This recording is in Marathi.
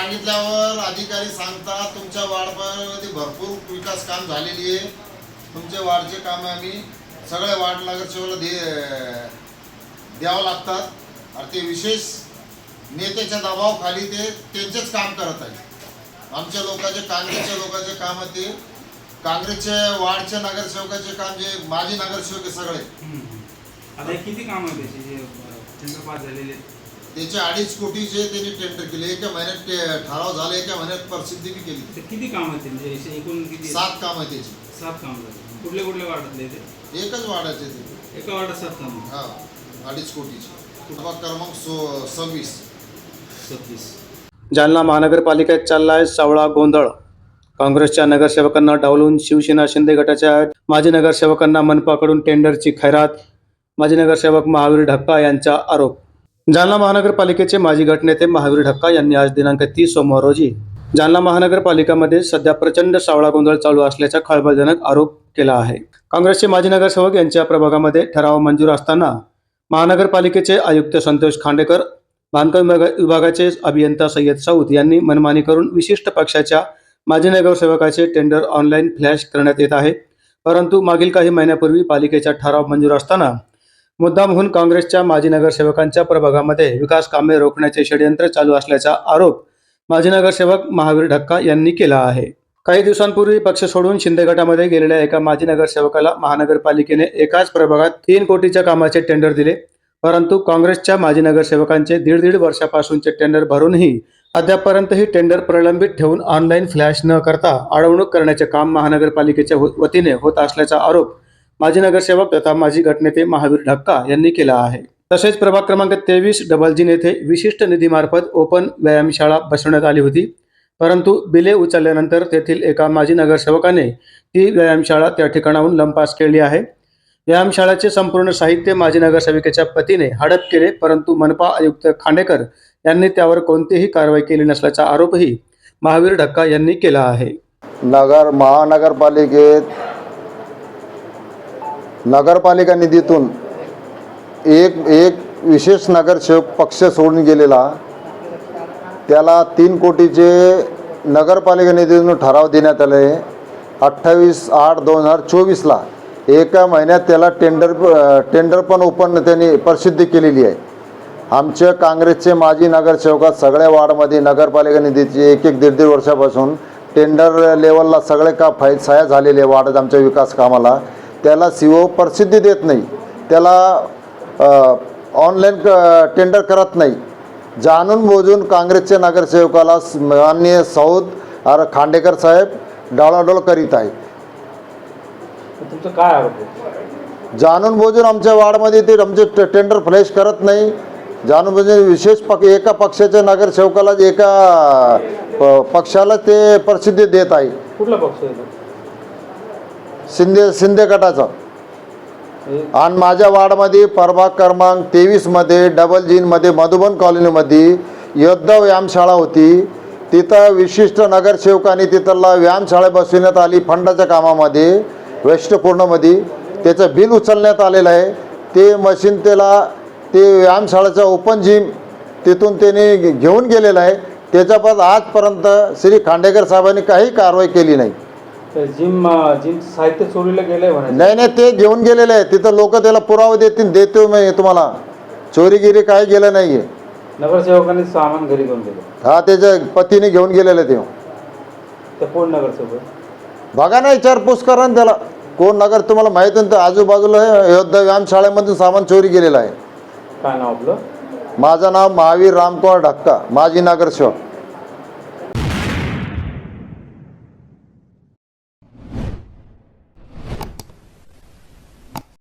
सांगितल्यावर अधिकारी सांगतात तुमच्या वार्डमध्ये भरपूर विकास काम झालेली आहे. तुमचे वार्डचे काम आम्ही सगळ्या वार्ड नगरसेवकाला दे द्यावं लागतात. आणि ते विशेष नेत्याच्या दबावाखाली ते त्यांचेच काम करत आहेत. आमच्या लोकांचे काँग्रेसच्या लोकांचे काम ते. काँग्रेसचे वार्डच्या नगरसेवकाचे काम जे माजी नगरसेवक सगळे. आता किती काम आहे त्याचे? जे झालेले त्याचे अडीच कोटीचे त्यांनी टेंडर केले एका महिन्यात ते ठराव झाले एका महिन्यात प्रसिद्धी बी केली. किती काम आहेत त्यांचे? असे एकूण किती? सात काम आहे त्याची. सात काम झाले कुठले कुठले वार्डातले ते? एकच वाढायचे ते. एका वार्डात सात काम हा अडीच कोटीचे. प्रभाग क्रमांक सो सव्वीस. सत्तीस जालना महानगरपालिकेत चाललाय सावळा गोंधळ. काँग्रेसच्या नगरसेवकांना डावलून शिवसेना शिंदे गटाच्या माजी नगरसेवकांना मनपाकडून टेंडरची खैरात. माजी नगरसेवक महावीर ढक्का यांचा आरोप. जालना महानगरपालिकेचे माजी गटनेते महावीर ढक्का यांनी आज दिनांक तीस सोमवार रोजी जालना महानगरपालिकामध्ये सध्या प्रचंड सावळा गोंधळ चालू असल्याचा खळबळजनक आरोप केला आहे. काँग्रेसचे माजी नगरसेवक यांच्या प्रभागामध्ये ठराव मंजूर असताना महानगरपालिकेचे आयुक्त संतोष खांडेकर बांधकाम विभागाचे अभियंता सय्यद साऊद यांनी मनमानी करून विशिष्ट पक्षाच्या माजी नगरसेवकाचे टेंडर ऑनलाईन फ्लॅश करण्यात येत आहे. परंतु मागील काही महिन्यापूर्वी पालिकेचा ठराव मंजूर असताना मुद्दामहून काँग्रेसच्या माजी नगरसेवकांच्या प्रभागामध्ये विकास कामे रोखण्याचे षडयंत्र चालू असल्याचा आरोप माजी नगरसेवक महावीर ढक्का यांनी केला आहे. काही दिवसांपूर्वी पक्ष सोडून शिंदे गटामध्ये गेलेल्या एका माजी नगरसेवकाला महानगरपालिकेने एकाच प्रभागात तीन कोटीच्या कामाचे टेंडर दिले. परंतु काँग्रेसच्या माजी नगरसेवकांचे दीड दीड वर्षापासूनचे टेंडर भरूनही अद्यापपर्यंतही टेंडर प्रलंबित ठेवून ऑनलाईन फ्लॅश न करता अडवणूक करण्याचे काम महानगरपालिकेच्या वतीने होत असल्याचा आरोप माजी नगरसेवक तथा माजी गटनेते महावीर ढक्का यांनी केला आहे. तसेच प्रभाग क्रमांक तेवीस डबलजीन येथे विशिष्ट निधीमार्फत ओपन व्यायामशाळा बसवण्यात आली होती. परंतु बिले उचलल्यानंतर तेथील एका माजी नगरसेवकाने ती व्यायामशाळा त्या ठिकाणाहून लंपास केली आहे. व्यायामशाळेचे संपूर्ण साहित्य माजी नगरसेविकेच्या पतीने हडप केले परंतु मनपा आयुक्त खांडेकर यांनी त्यावर कोणतीही कारवाई केली नसल्याचा आरोपही महावीर ढक्का यांनी केला आहे. नगर महानगरपालिकेत नगरपालिका निधीतून एक एक विशेष नगरसेवक पक्ष सोडून गेलेला त्याला तीन कोटीचे नगरपालिका निधीतून ठराव देण्यात आले. अठ्ठावीस आठ दोन हजार चोवीसला एका महिन्यात त्याला टेंडर टेंडर पण ओपन त्यांनी प्रसिद्धी केलेली आहे. आमच्या काँग्रेसचे माजी नगरसेवकात सगळ्या वार्डमध्ये नगरपालिका निधीचे एक एक दीड दीड वर्षापासून टेंडर लेवलला सगळे का फाईल सह्या झालेले वार्ड आमच्या विकास कामाला. त्याला सी ओ प्रसिद्धी देत नाही. त्याला ऑनलाईन क टेंडर करत नाही. जाणून बोजून काँग्रेसच्या नगरसेवकाला माननीय सौद अर खांडेकर साहेब डाळाडोळ करीत आहे तुमचं काय आरोप जाणून बोजून आमच्या वार्डमध्ये ते आमचे टेंडर फ्लॅश करत नाही. जाणून बोजून विशेष पक एका पक्षाच्या नगरसेवकाला एका पक्षाला ते प्रसिद्धी देत आहे. कुठला पक्ष? शिंदे शिंदे गटाचा. आणि माझ्या वार्डमध्ये प्रभाग क्रमांक तेवीसमध्ये डबल जीनमध्ये मधुबन कॉलनीमध्ये योद्धा व्यायामशाळा होती. तिथं विशिष्ट नगरसेवकांनी तिथला व्यायामशाळा बसविण्यात आली फंडाच्या कामामध्ये वेस्टपूर्णमध्ये त्याचं बिल उचलण्यात आलेलं आहे. ते मशीन त्याला ते व्यायामशाळेचं ओपन जिम तिथून त्याने घेऊन गेलेलं आहे. त्याच्यापास आजपर्यंत श्री खांडेकर साहेबांनी काही कारवाई केली नाही. जिम जिम साहित्य चोरीला गेलंय म्हणायचं. नाही नाही ते घेऊन गेलेले आहे तिथं लोक त्याला पुरावा देतील देतो मी तुम्हाला. चोरीगिरी काही गेलं नाही आहे नगरसेवकांनी सामान घरी घेऊन गेलं. हा त्याच्या पतीने घेऊन गेलेले ते. ते कोण नगरसेवक? बघा ना विचारपूस करा ना त्याला. कोण नगर तुम्हाला माहिती आहे ना, तर आजूबाजूला अयोध्या व्यायाम शाळेमधून सामान चोरी गेलेलं आहे. काय नाव आपलं? माझं नाव महावीर रामकुमार ढक्का माजी नगरसेवक.